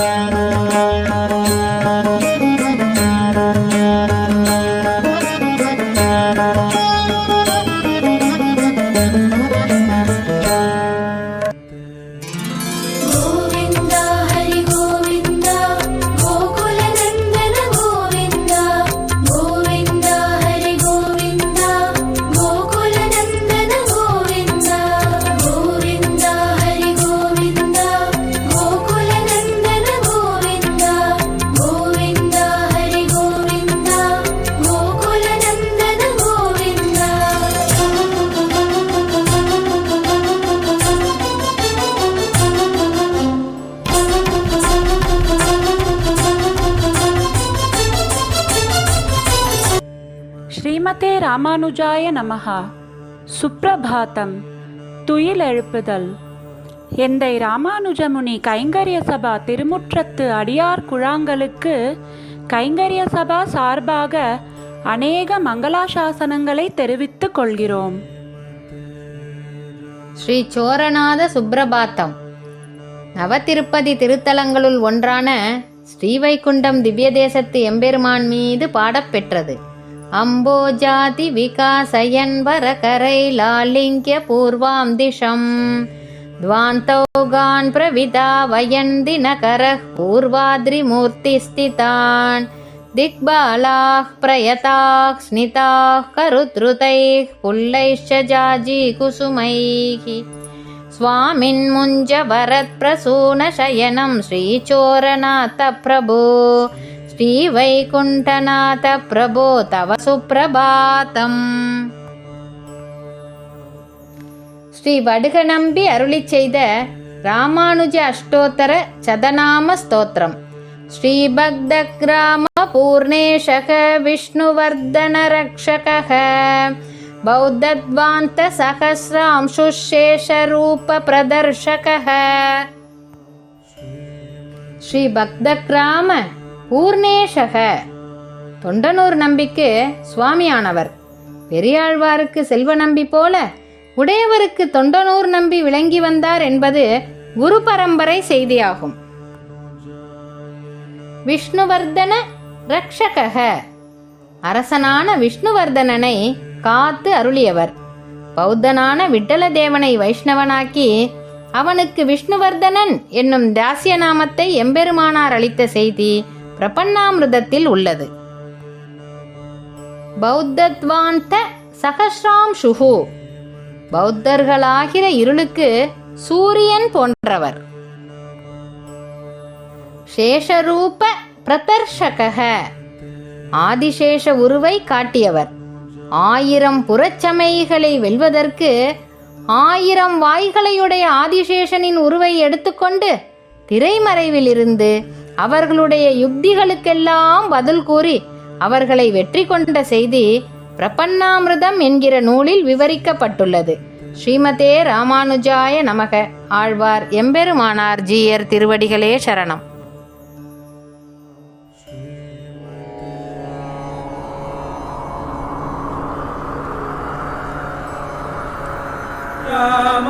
Música ஸ்ரீமதே ராமானுஜாய நமஹா. சுப்ரபாதம் துயில் எழுப்புதல். எந்தை ராமானுஜமுனி கைங்கரிய சபா திருமுற்றத்து அடியார் குழாங்களுக்கு கைங்கரிய சபா சார்பாக அநேக மங்களாசாசனங்களை தெரிவித்துக் கொள்கிறோம். ஸ்ரீ சோரநாத சுப்ரபாத்தம். நவதிருப்பதி திருத்தலங்களுள் ஒன்றான ஸ்ரீவைகுண்டம் திவ்யதேசத்து எம்பெருமான் மீது பாடப்பெற்றது अम्बोजातिविकासयन् भरकरैलालिङ्क्य पूर्वां दिशम्। द्वान्तौगान् प्रविता वयन् दिनकरः पूर्वाद्रिमूर्तिस्थितान्। दिग्बालाः प्रयताः स्निताः करुद्रुतैः पुल्लैश्च जाजीकुसुमैः। स्वामिन्मुञ्जभरत्प्रसूनशयनं श्रीचोरनाथ प्रभो श्रीवैकुण्ठनाथप्रभो तव सुप्रभातम् ஸ்ரீ வடுகநம்பி அருளிச் செய்த ராமானுஜ அஷ்டோத்தர சதநாம ஸ்தோத்திரம் ஸ்ரீபக்த கிராம பூர்ணேஷக விஷ்ணுவர்தன ரக்ஷகः பௌத்தத்வாந்த சகசிராம்சுஷேஷரூப பிரதர்ஷகः ஸ்ரீ பக்த கிராம பூர்ணேஷக. தொண்டனூர் நம்பிக்கு சுவாமியானவர். பெரியாழ்வாருக்கு செல்வ நம்பி போல உடையவருக்கு தொண்டனூர் நம்பி விளங்கி வந்தார் என்பது குரு பரம்பரை செய்தியாகும். விஷ்ணுவர்தன ரக்ஷக அரசனான விஷ்ணுவர்தனனை காத்து அருளியவர். பௌத்தனான விட்டலதேவனை வைஷ்ணவனாக்கி அவனுக்கு விஷ்ணுவர்தனன் என்னும் தாசிய நாமத்தை எம்பெருமானார் அளித்த செய்தி பிரபன்னாமிர்தத்தில் உள்ளது. பௌத்தத்வாந்த சகஸ்ராம் சுகு பௌத்தர்களாகிற இருளுக்கு சூரியன் போன்றவர். சேஷரூப பிரதர்ஷக ஆதிசேஷ உருவை காட்டியவர். ஆயிரம் புறச்சமைகளை வெல்வதற்கு ஆயிரம் வாய்களையுடைய ஆதிசேஷனின் உருவை எடுத்துக்கொண்டு திரைமறைவிலிருந்து அவர்களுடைய யுக்திகளுக்கெல்லாம் பதில் கூறி அவர்களை வெற்றி கொண்ட செய்தி பிரபன்னாமிருதம் என்கிற நூலில் விவரிக்கப்பட்டுள்ளது. ஸ்ரீமதே ராமானுஜாய நமக. ஆழ்வார் எம்பெருமானார் ஜீயர் திருவடிகளே சரணம். ராமானுஜா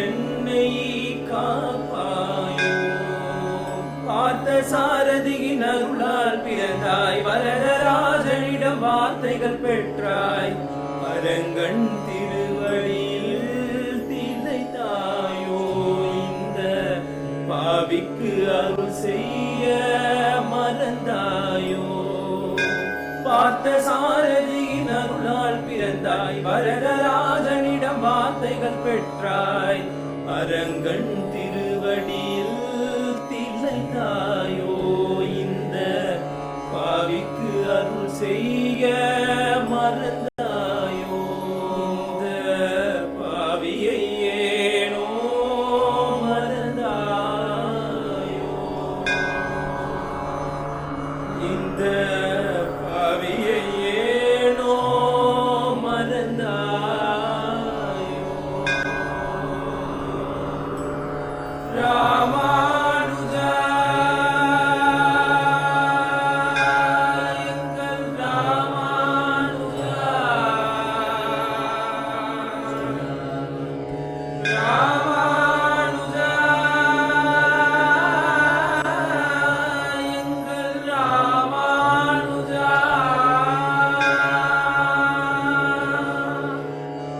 என்னை காப்பாயோ? பார்த்த சாரதியின் அருளால் பிறந்தாய். வரதராஜனிடம் வார்த்தைகள் பெற்றாய். அரங்கன் திருவழியில் திளைத்தாயோ இந்த பாவிக்கு அருள் செய்ய மறந்தாயோ? பார்த்த சாரதியின் அருளால் பிறந்தாய். வரதராஜ வார்த்தைகள் பெற்றாய். அரங்கன் திருவடியில் திளைத்தாயோ இந்த பாவிக்கு அருள் செய்ய மறந்தாயோ இந்த பாவியை ஏனோ மறந்தாயோ. இந்த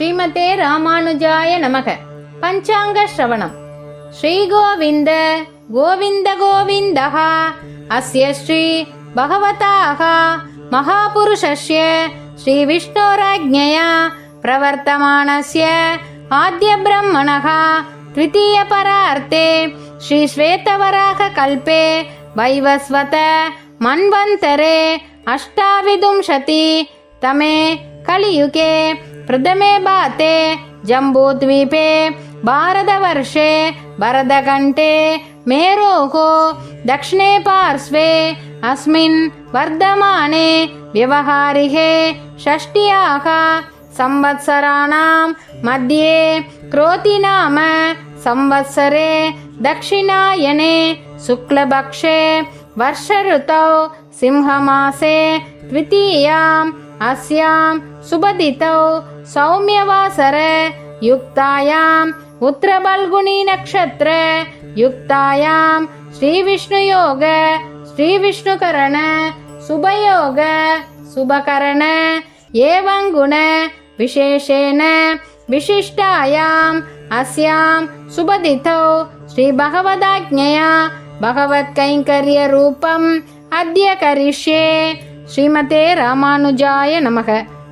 ஸ்ரீமதே ராமானுஜாய நமக பஞ்சாங்க ஸ்ரவணம் ஸ்ரீகோவிந்த கோவிந்த கோவிந்தः அஸ்ய ஸ்ரீ பகவதாः மகாபுருஷஸ்ய ஸ்ரீவிஷ்ணோராஜ்ஞயா प्रवर्तमानस्य आद्यब्रह्मणः द्वितीयपरार्थे श्रीश्वेतवराहकल्पे वैवस्वत मन्वन्तरे अष्टाविंशति तमे कलियुगे प्रथमे बाते जम्बूद्वीपे भारतवर्षे भरतकण्ठे मेरोः दक्षिणे पार्श्वे अस्मिन् वर्धमाने व्यवहारिके षष्ट्याः संवत्सराणां मध्ये क्रोति नाम संवत्सरे दक्षिणायने शुक्लपक्षे वर्षऋतौ सिंहमासे द्वितीयाम् अस्यां सुबदितौ सौम्यवासर युक्तायाम् उत्तरबल्गुणीनक्षत्र युक्तायाम् श्रीविष्णुयोग श्रीविष्णुकरण सुभयोग सुभकरण एवं गुण विशेषेण विशिष्टायाम् अस्यां सुबदितौ श्रीभगवदाज्ञया भगवत्कैङ्कर्यरूपम् अद्य करिष्ये श्रीमते रामानुजाय नमः